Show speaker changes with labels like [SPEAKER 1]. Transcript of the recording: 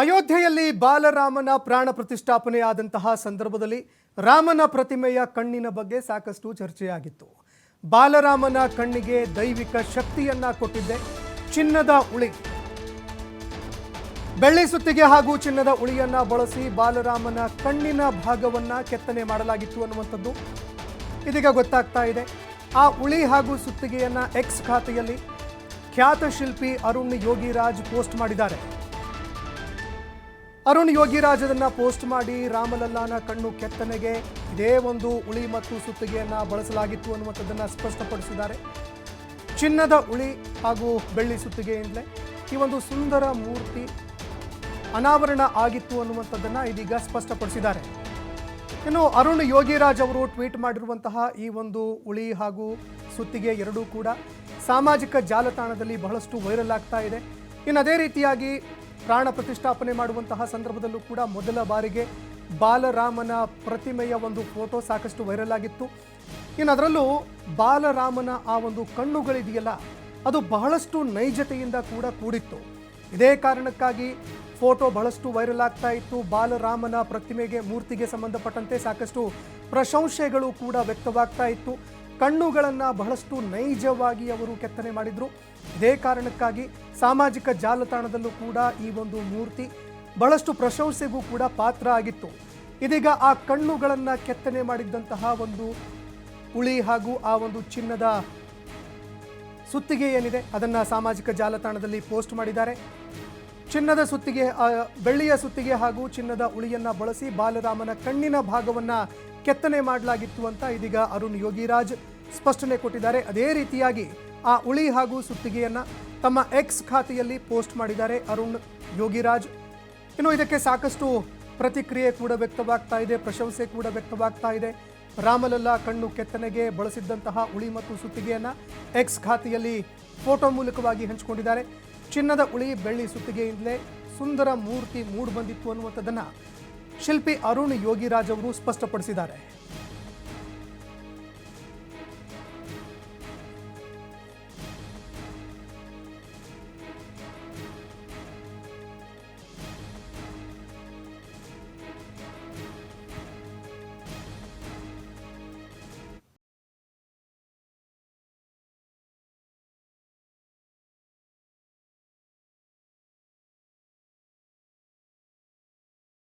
[SPEAKER 1] ಅಯೋಧ್ಯೆಯಲ್ಲಿ ಬಾಲರಾಮನ ಪ್ರಾಣ ಪ್ರತಿಷ್ಠಾಪನೆಯಾದಂತಹ ಸಂದರ್ಭದಲ್ಲಿ ರಾಮನ ಪ್ರತಿಮೆಯ ಕಣ್ಣಿನ ಬಗ್ಗೆ ಸಾಕಷ್ಟು ಚರ್ಚೆಯಾಗಿತ್ತು. ಬಾಲರಾಮನ ಕಣ್ಣಿಗೆ ದೈವಿಕ ಶಕ್ತಿಯನ್ನ ಕೊಟ್ಟಿದ್ದೆ ಚಿನ್ನದ ಉಳಿ. ಬೆಳ್ಳಿ ಸುತ್ತಿಗೆ ಹಾಗೂ ಚಿನ್ನದ ಉಳಿಯನ್ನ ಬಳಸಿ ಬಾಲರಾಮನ ಕಣ್ಣಿನ ಭಾಗವನ್ನ ಕೆತ್ತನೆ ಮಾಡಲಾಗಿತ್ತು ಅನ್ನುವಂಥದ್ದು ಇದೀಗ ಗೊತ್ತಾಗ್ತಾ ಇದೆ. ಆ ಉಳಿ ಹಾಗೂ ಸುತ್ತಿಗೆಯನ್ನ ಎಕ್ಸ್ ಖಾತೆಯಲ್ಲಿ ಖ್ಯಾತ ಶಿಲ್ಪಿ ಅರುಣ್ ಯೋಗಿರಾಜ್ ಪೋಸ್ಟ್ ಮಾಡಿದ್ದಾರೆ. ಅರುಣ್ ಯೋಗಿರಾಜ್ ಪೋಸ್ಟ್ ಮಾಡಿ ರಾಮಲಲ್ಲಾನ ಕಣ್ಣು ಕೆತ್ತನೆಗೆ ಇದೇ ಒಂದು ಉಳಿ ಮತ್ತು ಸುತ್ತಿಗೆಯನ್ನ ಬಳಸಲಾಗಿತ್ತು ಅನ್ನುವಂಥದ್ದನ್ನ ಸ್ಪಷ್ಟಪಡಿಸಿದ್ದಾರೆ. ಚಿನ್ನದ ಉಳಿ ಹಾಗೂ ಬೆಳ್ಳಿ ಸುತ್ತಿಗೆಯಿಂದಲೇ ಈ ಒಂದು ಸುಂದರ ಮೂರ್ತಿ ಅನಾವರಣ ಆಗಿತ್ತು ಅನ್ನುವಂಥದ್ದನ್ನ ಇದೀಗ ಸ್ಪಷ್ಟಪಡಿಸಿದ್ದಾರೆ. ಇನ್ನು ಅರುಣ್ ಯೋಗಿರಾಜ್ ಅವರು ಟ್ವೀಟ್ ಮಾಡಿರುವಂತಹ ಈ ಒಂದು ಉಳಿ ಹಾಗೂ ಸುತ್ತಿಗೆ ಎರಡೂ ಕೂಡ ಸಾಮಾಜಿಕ ಜಾಲತಾಣದಲ್ಲಿ ಬಹಳಷ್ಟು ವೈರಲ್ ಆಗ್ತಾ ಇದೆ. ಇನ್ನು ಅದೇ ರೀತಿಯಾಗಿ ಪ್ರಾಣ ಪ್ರತಿಷ್ಠಾಪನೆ ಮಾಡುವಂತಹ ಸಂದರ್ಭದಲ್ಲೂ ಕೂಡ ಮೊದಲ ಬಾರಿಗೆ ಬಾಲರಾಮನ ಪ್ರತಿಮೆಯ ಒಂದು ಫೋಟೋ ಸಾಕಷ್ಟು ವೈರಲ್ ಆಗಿತ್ತು. ಇನ್ನು ಅದರಲ್ಲೂ ಬಾಲರಾಮನ ಆ ಒಂದು ಕಣ್ಣುಗಳಿದೆಯಲ್ಲ, ಅದು ಬಹಳಷ್ಟು ನೈಜತೆಯಿಂದ ಕೂಡ ಕೂಡಿತ್ತು. ಇದೇ ಕಾರಣಕ್ಕಾಗಿ ಫೋಟೋ ಬಹಳಷ್ಟು ವೈರಲ್ ಆಗ್ತಾ ಇತ್ತು. ಬಾಲರಾಮನ ಪ್ರತಿಮೆಗೆ, ಮೂರ್ತಿಗೆ ಸಂಬಂಧಪಟ್ಟಂತೆ ಸಾಕಷ್ಟು ಪ್ರಶಂಸೆಗಳು ಕೂಡ ವ್ಯಕ್ತವಾಗ್ತಾ ಇತ್ತು. ಕಣ್ಣುಗಳನ್ನು ಬಹಳಷ್ಟು ನೈಜವಾಗಿ ಅವರು ಕೆತ್ತನೆ ಮಾಡಿದ್ರು. ಇದೇ ಕಾರಣಕ್ಕಾಗಿ ಸಾಮಾಜಿಕ ಜಾಲತಾಣದಲ್ಲೂ ಕೂಡ ಈ ಒಂದು ಮೂರ್ತಿ ಬಹಳಷ್ಟು ಪ್ರಶಂಸೆಗೂ ಕೂಡ ಪಾತ್ರ ಆಗಿತ್ತು. ಇದೀಗ ಆ ಕಣ್ಣುಗಳನ್ನು ಕೆತ್ತನೆ ಮಾಡಿದ್ದಂತಹ ಒಂದು ಉಳಿ ಹಾಗೂ ಆ ಒಂದು ಚಿನ್ನದ ಸುತ್ತಿಗೆ ಏನಿದೆ ಅದನ್ನು ಸಾಮಾಜಿಕ ಜಾಲತಾಣದಲ್ಲಿ ಪೋಸ್ಟ್ ಮಾಡಿದ್ದಾರೆ. ಚಿನ್ನದ ಸುತ್ತಿಗೆ ಬೆಳ್ಳಿಯ ಸುತ್ತಿಗೆ ಹಾಗೂ ಚಿನ್ನದ ಉಳಿಯನ್ನ ಬಳಸಿ ಬಾಲರಾಮನ ಕಣ್ಣಿನ ಭಾಗವನ್ನ ಕೆತ್ತನೆ ಮಾಡಲಾಗಿತ್ತು ಅಂತ ಇದೀಗ ಅರುಣ್ ಯೋಗಿರಾಜ್ ಸ್ಪಷ್ಟನೆ ಕೊಟ್ಟಿದ್ದಾರೆ. ಅದೇ ರೀತಿಯಾಗಿ ಆ ಉಳಿ ಹಾಗೂ ಸುತ್ತಿಗೆಯನ್ನು ತಮ್ಮ ಎಕ್ಸ್ ಖಾತೆಯಲ್ಲಿ ಪೋಸ್ಟ್ ಮಾಡಿದ್ದಾರೆ ಅರುಣ್ ಯೋಗಿರಾಜ್. ಇನ್ನು ಇದಕ್ಕೆ ಸಾಕಷ್ಟು ಪ್ರತಿಕ್ರಿಯೆ ಕೂಡ ವ್ಯಕ್ತವಾಗ್ತಾ ಇದೆ, ಪ್ರಶಂಸೆ ಕೂಡ ವ್ಯಕ್ತವಾಗ್ತಾ ಇದೆ. ರಾಮಲಲ್ಲಾ ಕಣ್ಣು ಕೆತ್ತನೆಗೆ ಬಳಸಿದ್ದಂತಹ ಉಳಿ ಮತ್ತು ಸುತ್ತಿಗೆಯನ್ನು ಎಕ್ಸ್ ಖಾತೆಯಲ್ಲಿ ಫೋಟೋ ಮೂಲಕವಾಗಿ ಹಂಚಿಕೊಂಡಿದ್ದಾರೆ. ಚಿನ್ನದ ಉಳಿ ಬೆಳ್ಳಿ ಸುತ್ತಿಗೆಯಿಂದಲೇ ಸುಂದರ ಮೂರ್ತಿ ಮೂಡ್ ಬಂದಿತ್ತು ಅನ್ನುವಂಥದ್ದನ್ನ ಶಿಲ್ಪಿ ಅರುಣ್ ಯೋಗಿರಾಜ್ ಅವರು ಸ್ಪಷ್ಟಪಡಿಸಿದ್ದಾರೆ.